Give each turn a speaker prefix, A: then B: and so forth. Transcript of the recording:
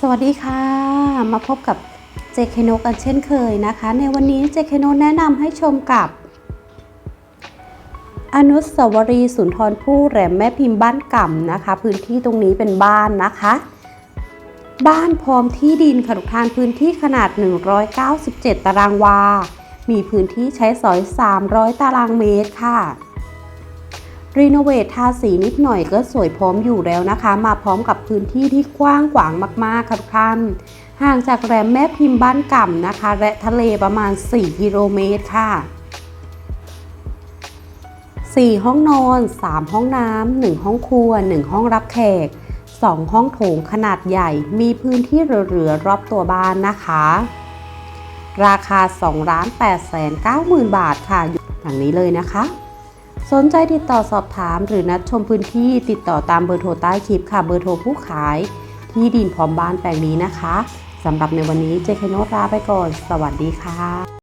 A: สวัสดีค่ะ มาพบกับเจคโนกันเช่นเคยนะคะ ในวันนี้เจคโนแนะนำให้ชมกับ อนุสาวรีย์สุนทรภู่แหลมแม่พิมพ์บ้านก่ำนะคะ พื้นที่ตรงนี้เป็นบ้านนะคะ บ้านพร้อมที่ดินค่ะทุกท่านพื้นที่ขนาด 197 ตารางวา มีพื้นที่ใช้สอย 300 ตารางเมตรค่ะ รีโนเวททาสีนิดหน่อยก็สวยพร้อมอยู่แล้วนะคะ มาพร้อมกับพื้นที่ที่กว้างขวางมากๆค่ะทุกท่านห่างจากแรมแม่พิมพ์บ้านก่ำนะคะ และทะเลประมาณ 4 กิโลเมตรค่ะ 4 ห้องนอน 3 ห้องน้ำ 1 ห้องครัว 1 ห้องรับแขก 2 ห้องโถงขนาดใหญ่ มีพื้นที่เหลือๆรอบตัวบ้านนะคะ ราคา2ล้าน8แสน9หมื่นบาทค่ะอยู่อย่างนี้เลยนะคะ สนใจติดต่อสอบถามหรือนัดชมพื้นที่ติดต่อตามเบอร์โทรใต้คลิปค่ะเบอร์โทรผู้ขาย ที่ดินพร้อมบ้านแปลงนี้นะคะสำหรับในวันนี้เจคโนตลาไปก่อน สวัสดีค่ะ